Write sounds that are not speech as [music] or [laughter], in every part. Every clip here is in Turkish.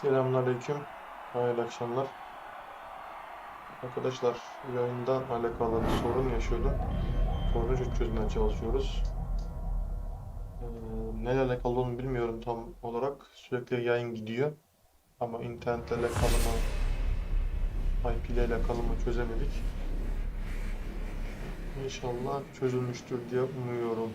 Selamünaleyküm. Hayırlı akşamlar. Arkadaşlar yayından alakalı bir sorun yaşıyordum. Sorunu çö- çözmeye çalışıyoruz. Ee, neyle alakalı olduğunu bilmiyorum tam olarak. Sürekli yayın gidiyor. Ama internetle alakalı mı, IP ile alakalı mı çözemedik. İnşallah çözülmüştür diye umuyorum.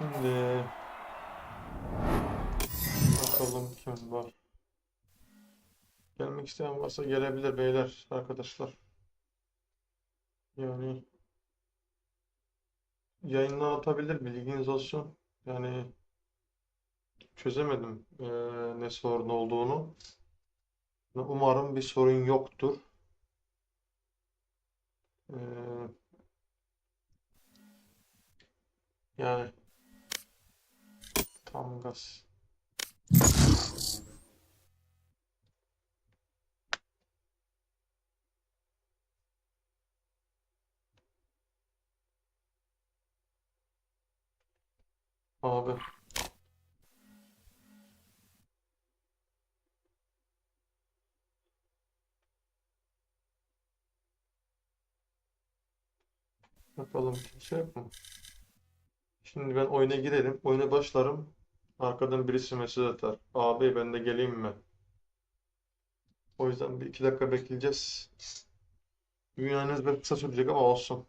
Şimdi bakalım kim var. Gelmek isteyen varsa gelebilir beyler, arkadaşlar. Yani yayından atabilir bilginiz olsun. Yani çözemedim eee, ne sorun olduğunu. Umarım bir sorun yoktur. Eee, yani tam gaz. Abi bakalım kimse yok mu? Şimdi ben oyuna girelim. Oyuna başlarım. Arkadan birisi mesaj atar. Abi ben de geleyim mi? O yüzden bir iki dakika bekleyeceğiz. Dünyanız biraz kısa sürecek ama olsun.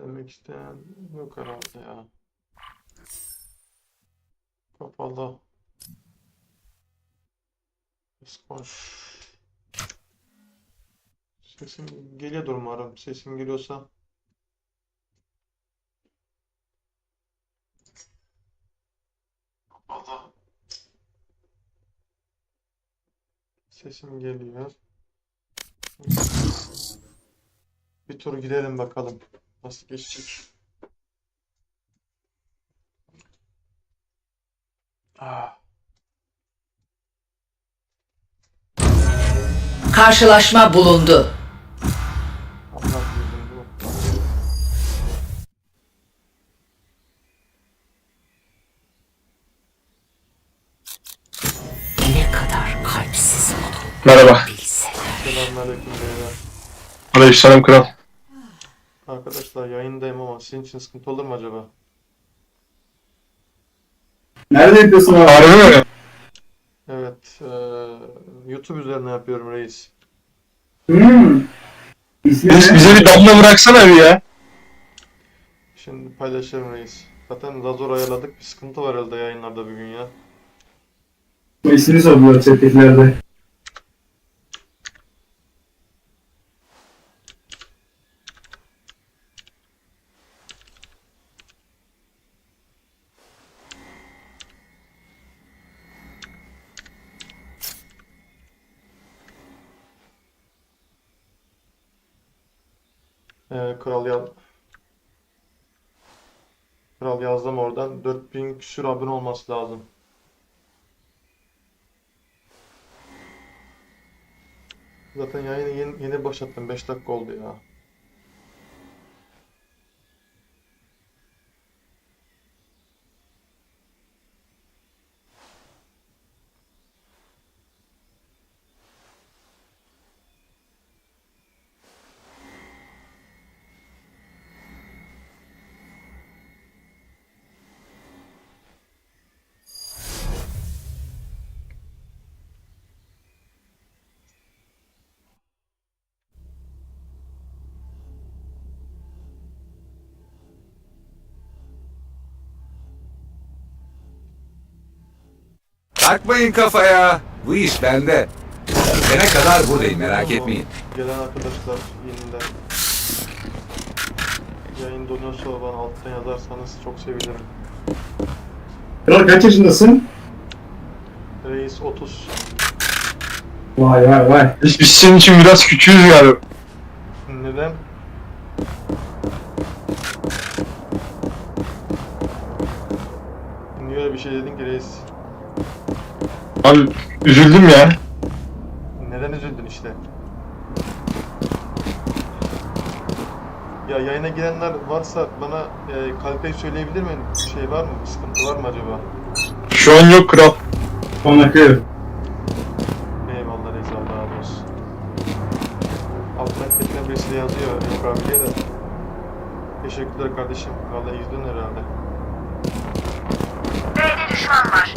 Gelmek isteyen yok herhalde ya. Kapalı. Boş. Sesim geliyordur umarım. Sesim geliyorsa. Kapalı. Sesim geliyor. Bir tur gidelim bakalım. Nasıl geçecek? Ah. Karşılaşma bulundu. Ne kadar kalpsiz olduğunu Merhaba. bilseler. Selamünaleyküm beyler. Aleykümselam kral. Arkadaşlar yayındayım ama sizin için sıkıntı olur mu acaba? Nerede yapıyorsun abi? Harbi mi? Evet, eee, YouTube üzerine yapıyorum reis. Hmm. İsmi Biz, ne? bize bir damla bıraksana bir ya. Şimdi paylaşırım reis. Zaten Razor ayarladık. Bir sıkıntı var herhalde yayınlarda bugün ya. Bu ismini sordular chat'tekilerde. Ee, kral ya Kral yazdım oradan. 4000 küsür abone olması lazım. Zaten yayını yeni, yeni başlattım. 5 dakika oldu ya. Takmayın kafaya. Bu iş bende. Bitene kadar buradayım merak Tamam. etmeyin. Gelen arkadaşlar yeniden yayın donuyorsa bana alttan yazarsanız çok sevinirim. Kral kaç yaşındasın? Reis 30. Vay vay vay. Biz, biz senin için biraz küçüğüz galiba. Abi üzüldüm ya. Neden üzüldün işte? Ya yayına girenler varsa bana e, kaliteyi söyleyebilir mi? Bir şey var mı? Bir sıkıntı var mı acaba? Şu an yok kral. Son akıyor. Eyvallah Allah razı olsun. Alttan tekrar birisi de yazıyor yok abiye de. Teşekkürler kardeşim. Vallahi yüzdün herhalde. B'de düşman var.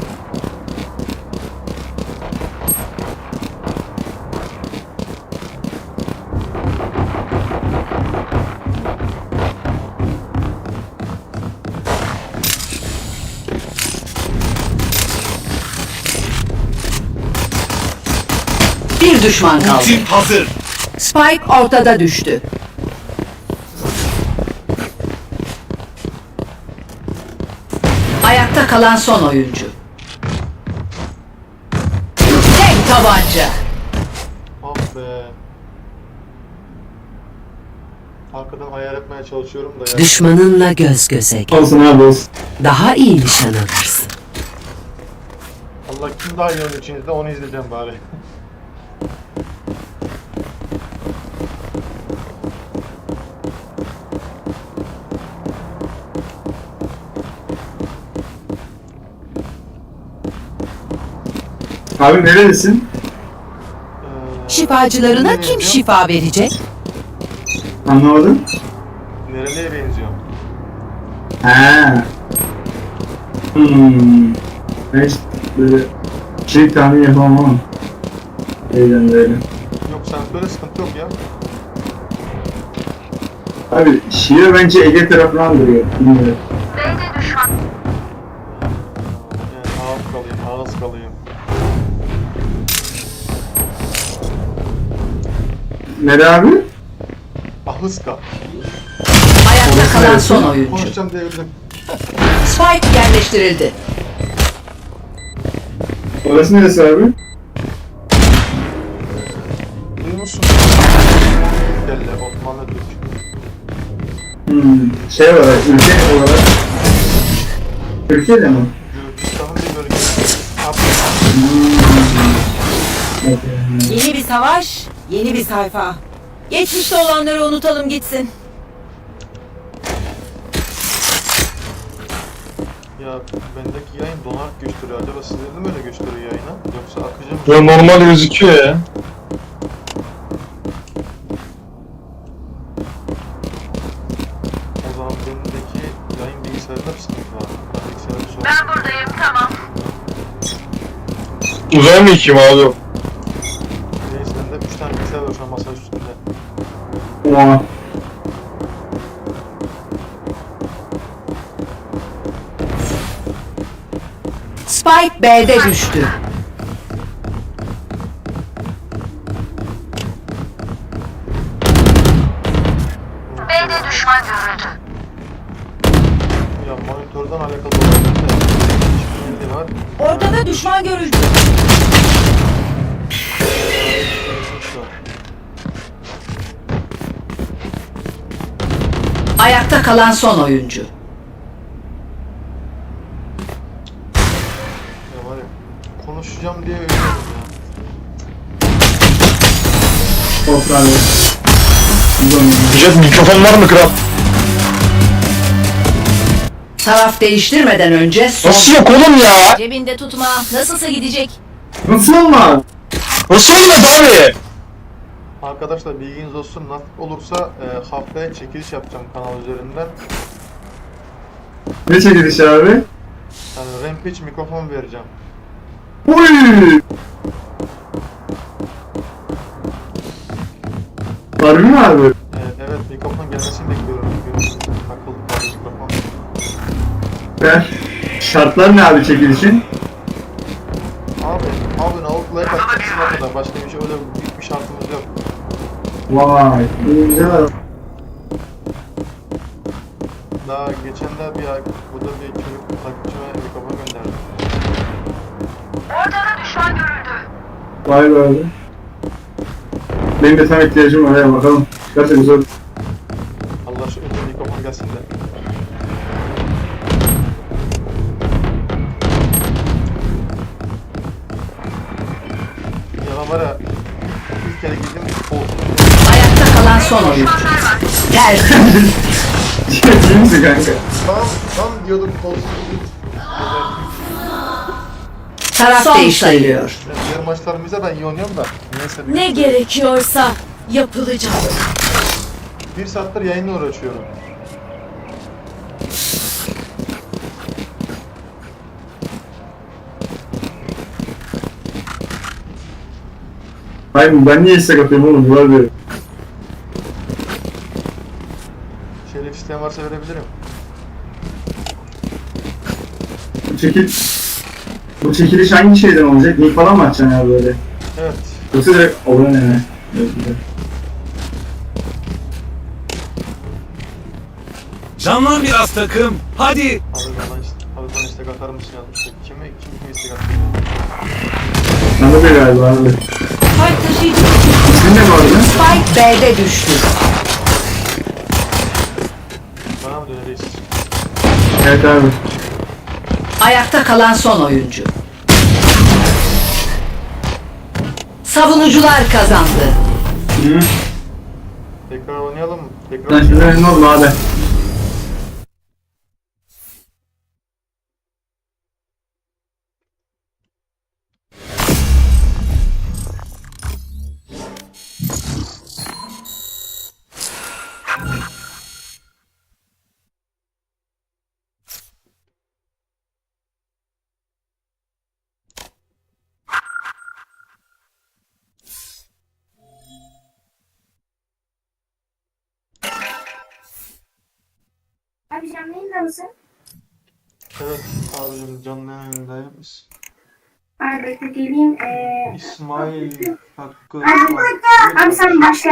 Bir düşman kaldı. hazır. Spike ortada düştü. Ayakta kalan son oyuncu. Tek tabanca. Ah be. Arkadan ayar etmeye çalışıyorum da ya. Düşmanınla göz göze gel. Olsun abi olsun. Daha iyi nişan alırsın. Allah kim daha iyi oynuyor içinizde onu izleyeceğim bari. [laughs] Abi neredesin? Şifacılarına kim şifa verecek? Anlamadım. Nereliye benziyor? Ha. Hmm. Ben hiç böyle şey tahmin yapamam ama. Öyle böyle. Yok sen böyle sıkıntı yok ya. Abi şiir bence Ege tarafından duruyor. Bilmiyorum. Nere abi? Ahıska. Ayakta kalan son oyuncu. Konuşacağım devirdim. Spike yerleştirildi. Orası neresi abi? Duyuyor musun? Kelle, Osmanlı Türk. Hmm. Şey olarak, ülke olarak. Türkiye'de mi? Gürcistan'ın bir bölgesi. Afrika. Evet. Yeni bir savaş, yeni bir sayfa. Geçmişte olanları unutalım gitsin. Ya bendeki yayın donarak gösteriyor. Acaba sizde de mi öyle gösteriyor yayına? Yoksa akıcı mı? Ya normal gözüküyor ya. bilgisayarında bir sıkıntı var. Ben bilgisayarda bir sorun. Ben buradayım tamam. Uzaya mı ikiyim abi? Oha. Spike B'de düştü. B'de düşman görüldü. Ya monitörden alakalı olabilir de. Şimdi var. Ortada düşman görüldü. Ayakta kalan son oyuncu. Ya var ya konuşacağım diye ölüyorum ya. Toprağı. Güzel. Jet mikrofon var mı kral? Taraf değiştirmeden önce son Nasıl yok oğlum ya? Cebinde tutma. Nasılsa gidecek. Nasıl olmaz? Nasıl olmaz abi? Arkadaşlar bilginiz olsun nasip olursa e, haftaya çekiliş yapacağım kanal üzerinden. Ne çekiliş abi? Yani Rampage mikrofon vereceğim. Oy! Harbi mi abi? E, evet mikrofon gelmesini bekliyorum. Akıllı mikrofon. Ben... Şartlar ne abi çekilişin? Abi, abone olup like atacaksın o kadar. Başka bir şey öyle büyük bir şartımız yok. Vay. Güzel. Daha geçen de bir ay burada bir çocuk takipçime mikrofon gönderdi. Ortada düşman görüldü. Vay be abi. Benim de tam ihtiyacım var ya bakalım. Gerçekten güzel. İyi misin kanka? tam tam diyordum koltuğun Taraf değiştiriliyor. Diğer maçlarımızda ben iyi oynuyorum da. Neyse bir, Ne gerekiyorsa yapılacak. bir saattir yayınla uğraşıyorum. Hayır ben niye istek atıyorum oğlum? Var bir. İsteyen varsa verebilirim. Bu çekil... Bu çekiliş hangi şeyden olacak? Link falan mı açacaksın ya böyle? Evet. Yoksa direkt abone mi? Evet. Canlan biraz takım. Hadi. Abi bana işte, abi bana istek atar mısın yazmıştı. Kime, kim kime istek atıyor? Bana da galiba abi. Kalp taşıyıcı. İsmin ne bu arada? Spike B'de düştü. Bana mı döneriz? Evet abi. Ayakta kalan son oyuncu. Savunucular kazandı. Hı. Tekrar oynayalım mı? Tekrar şimdi memnun oldum abi. Abi canlı yayında mısın? Evet abicim canlı yayındayız. Abi bekle geleyim. Ee, İsmail Hakkı Abi, abi sen başla.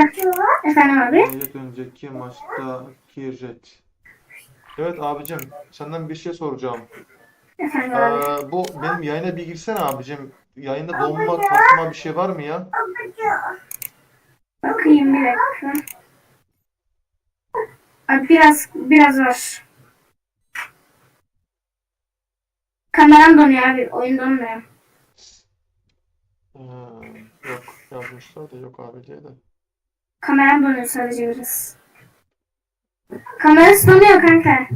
Efendim abi? Ayrıca önceki maçtaki red. Evet abicim senden bir şey soracağım. Efendim abi. Ee, bu benim yayına bir girsene abicim. Yayında donma kasma bir şey var mı ya? Bakayım bir dakika. Biraz biraz var. Kameram donuyor abi. Oyun donmuyor. Ee, yok yazmışlar da yok abi diye de. Kameram donuyor sadece biraz. Kamerası donuyor kanka.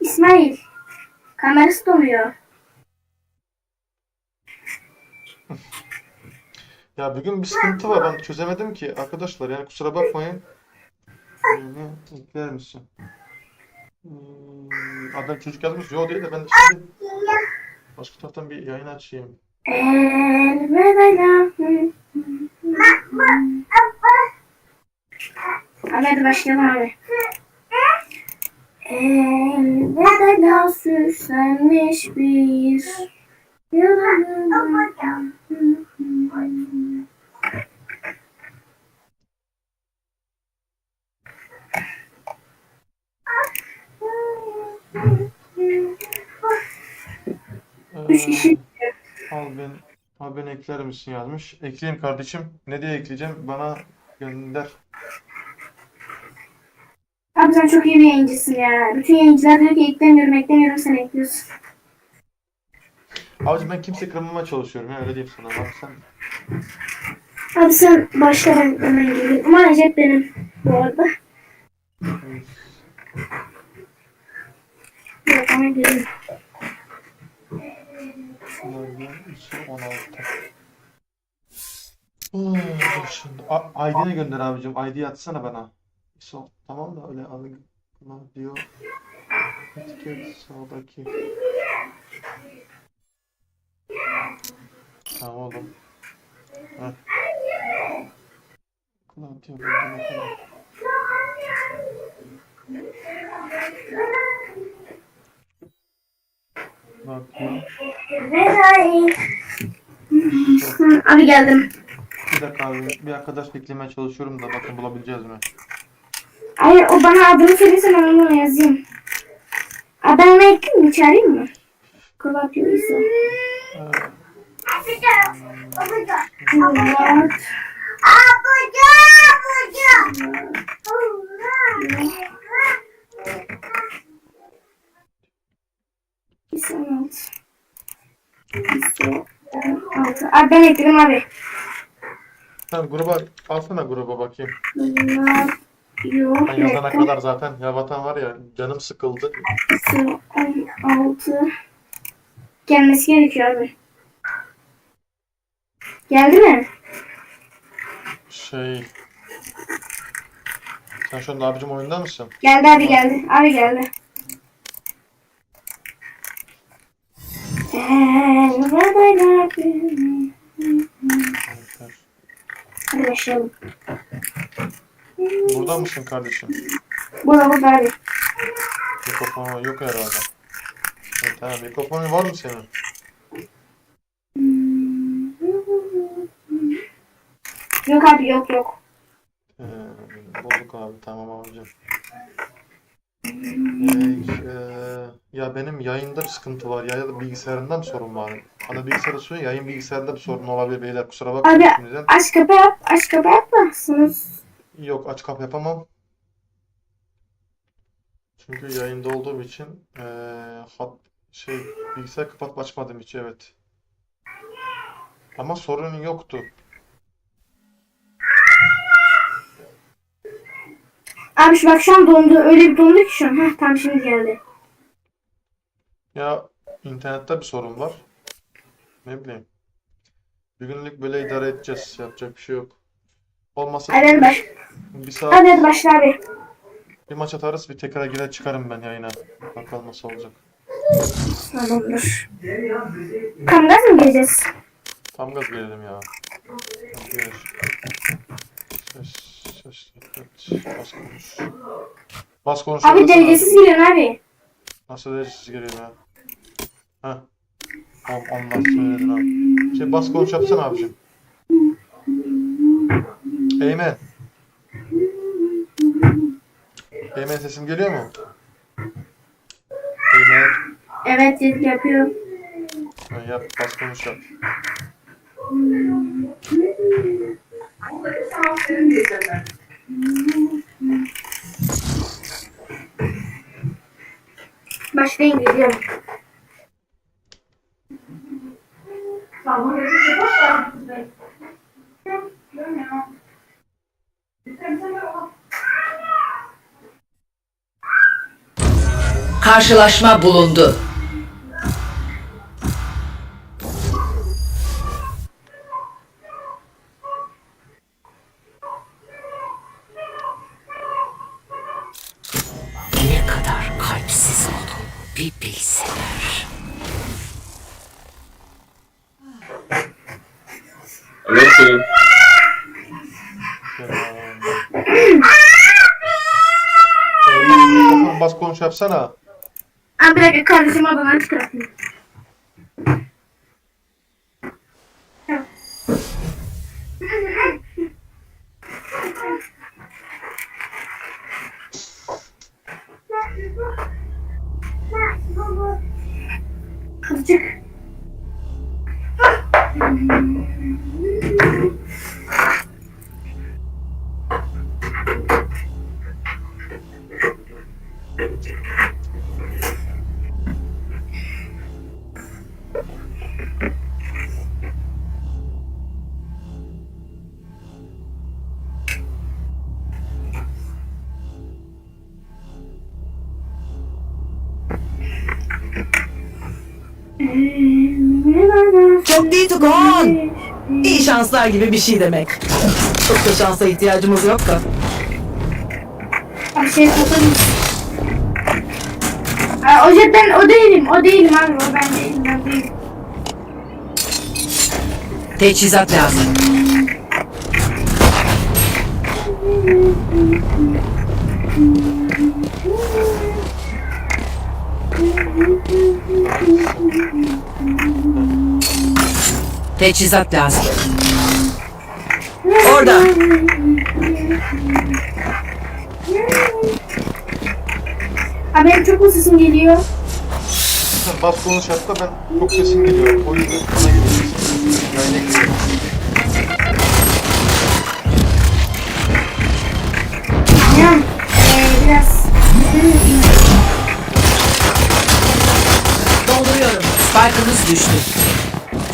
İsmail. Kamerası donuyor. Ya bugün bir sıkıntı var ben çözemedim ki arkadaşlar yani kusura bakmayın. Yayını ekler misin? Hmm, adam çocuk yazmış. Yo değil de ben de şimdi başka taraftan bir yayın açayım. Abi hadi başlayalım abi. Elveda süslenmiş bir yıldız. Üç kişi. Ee, al ben, al beni ekler misin yazmış. Ekleyeyim kardeşim. Ne diye ekleyeceğim? Bana gönder. Abi sen çok iyi bir yayıncısın ya. Bütün yayıncılar diyor ki eklemiyorum eklemiyorum sen ekliyorsun. Abicim ben kimse kırmamaya çalışıyorum ya öyle diyeyim sana. Bak sen Abi sen başla ben hemen geleyim. Ama Recep benim bu arada. Hemen geleyim. Login 216. Oh, şimdi ID'ne gönder abicim. ID atsana bana. So, tamam da öyle algıla diyor. Etiket sağdaki. Tamam oğlum. Heh. Diyor buldum Abi geldim. Bir dakika abi. Bir arkadaş beklemeye çalışıyorum da bakın bulabileceğiz mi? Hayır o bana adını söylesen onu yazayım. Aa, ben ona yakın mı? Çağırayım mı? Kulak yürüyse. Evet. Abuca! Abuca! Abuca! 16. İse 16. Abi ben ekledim abi. Tamam gruba alsana gruba bakayım. Yok. Ben yazana dakika. kadar zaten ya vatan var ya canım sıkıldı. İse 16. Gelmesi gerekiyor abi. Geldi mi? Şey... Sen şu anda abicim oyunda mısın? Geldi abi geldi. Abi geldi. Başlayalım. Burada mısın kardeşim? Burada burada abi. Mikrofonu yok herhalde. Evet, tamam mikrofonun var mı senin? Yok abi yok yok. Ee, bulduk abi tamam abicim. Ee, e, ya benim yayında bir sıkıntı var. Ya da bilgisayarında mı sorun var? Ana bilgisayarı sorun, yayın bilgisayarında bir sorun olabilir beyler. Kusura bakmayın Abi şimdiden. aç kapı yap. Aç kapı yapmazsınız. Yok aç kapı yapamam. Çünkü yayında olduğum için eee, hat şey bilgisayar kapatıp açmadım hiç evet. Ama sorun yoktu. Abi şu bak şu an dondu. Öyle bir dondu ki şu an. Heh, tam şimdi geldi. Ya internette bir sorun var. Ne bileyim. Bir günlük böyle idare edeceğiz. Yapacak bir şey yok. Hadi hadi baş. bir saat hadi başla abi. bir maç atarız bir tekrar girer çıkarım ben yayına. Bakalım nasıl olacak. Tamamdır. Kamgaz mı gireceğiz? Tam gaz gelelim ya. Bir. Ses, ses, evet. Bas konuş. Bas konuş. Abi desene derecesiz giriyorsun abi. Nasıl derecesiz geliyor ya? Heh. Tamam Allah söyledin abi. Şey bas konuş yapsana abicim. Eymen. Eymen sesim geliyor mu? Eymen. Evet dedik yapıyor. Ha, Yap bas konuş yap. Başlayın geliyorum. Karşılaşma bulundu. Yapsana. Abi bir dakika kardeşim odadan çıkartayım. Kızcık. Çok değil Tukon. İyi şanslar gibi bir şey demek. Çok da şansa ihtiyacımız yok da. Abi şey satalım. O ben o değilim. O değilim abi. O ben değilim. Ben değilim. Teçhizat lazım. Teçhizat lazım. Orada. Abi benim çok mu sesim geliyor? Sen bas konuş da ben çok sesim geliyor. O yüzden bana geliyor. Yayına. Ya ee, biraz Dolduruyorum. Spike'ınız düştü.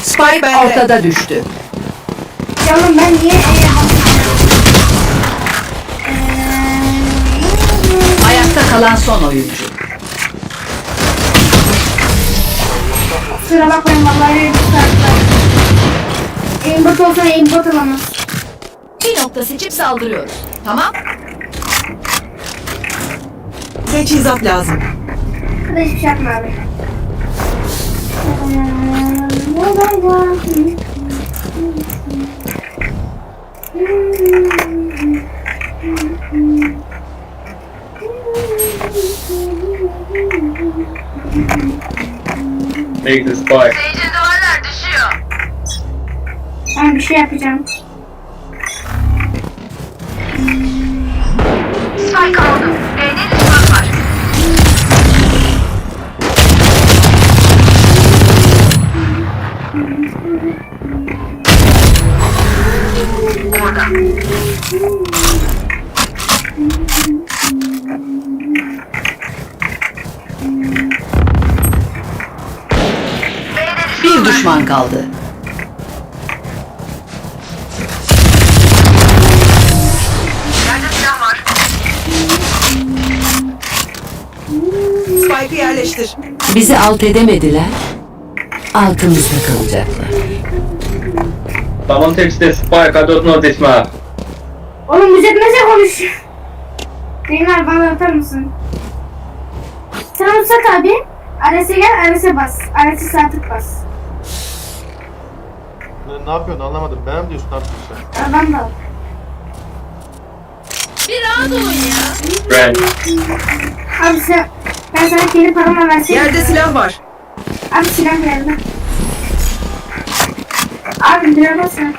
Spike bende. Ortada düştü. Oğlum ben niye ee, kalan son oyuncu. Kusura bakmayın vallahi bir. Aimbot olsa aimbot alamaz. Bir nokta seçip saldırıyoruz. Tamam. Teçhizat lazım. Burada hiçbir şey yapma abi. Make the spike. Seyirci duvarlar düşüyor. Ben bir şey yapacağım. Spike aldım. Kaldı. Spike'ı yerleştir. Bizi alt edemediler. Altımızda kalacaklar. Takes the spike, I don't know this map. Oğlum müzetmese konuş. Zeynep bana atar mısın? Sen onu sat abi. Ares'e gel, Ares'e bas. Ares'e sağ tık bas. Ne, yapıyorsun anlamadım. Ben mi diyorsun ne yapıyorsun sen? Adam da al. Red. Abi sen, ben sana kendi paramla verseydim. Yerde silah var. Abi silah geldi. Abi bilemezsin.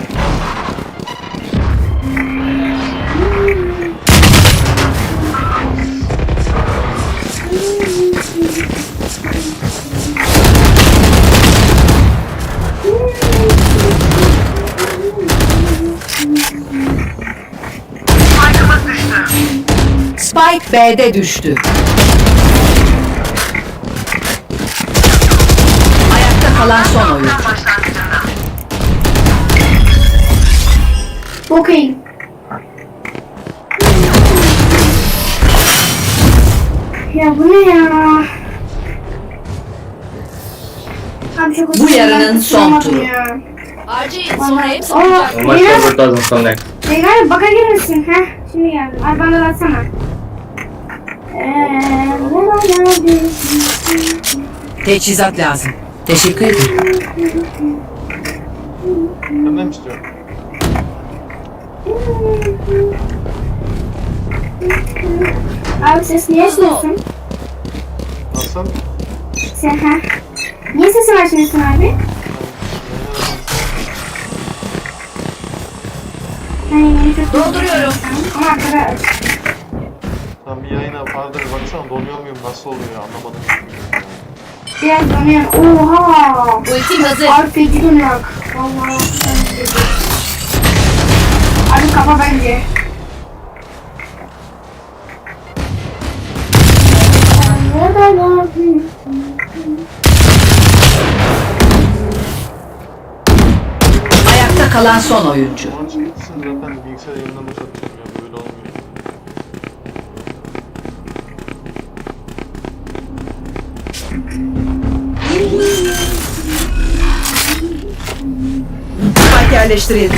Spike B'de düştü. Ayakta kalan son başlangıcında. Okey. Ya bu ne ya? Abi çok Bu yarının son turu. Harcayın sonra hepsi Aa, My Zeynep, server doesn't connect. Zeynep baka girmişsin. Heh, şimdi geldim. Abi bana da atsana. Teçhizat lazım. Teşekkür ederim. Senden mi istiyorsun? Abi ses niye açmıyorsun? Nasıl? Sen ha. Niye sesini açmıyorsun abi? Dolduruyorum. Ama arkada Sen bir yayına bir baksana donuyor muyum nasıl oluyor anlamadım. biraz donuyor. Oha! Ultim hazır. Feci donuyor. Vallahi. Abi kafa bence. Ayakta kalan son oyuncu. Zaten bilgisayar yerleştirildi.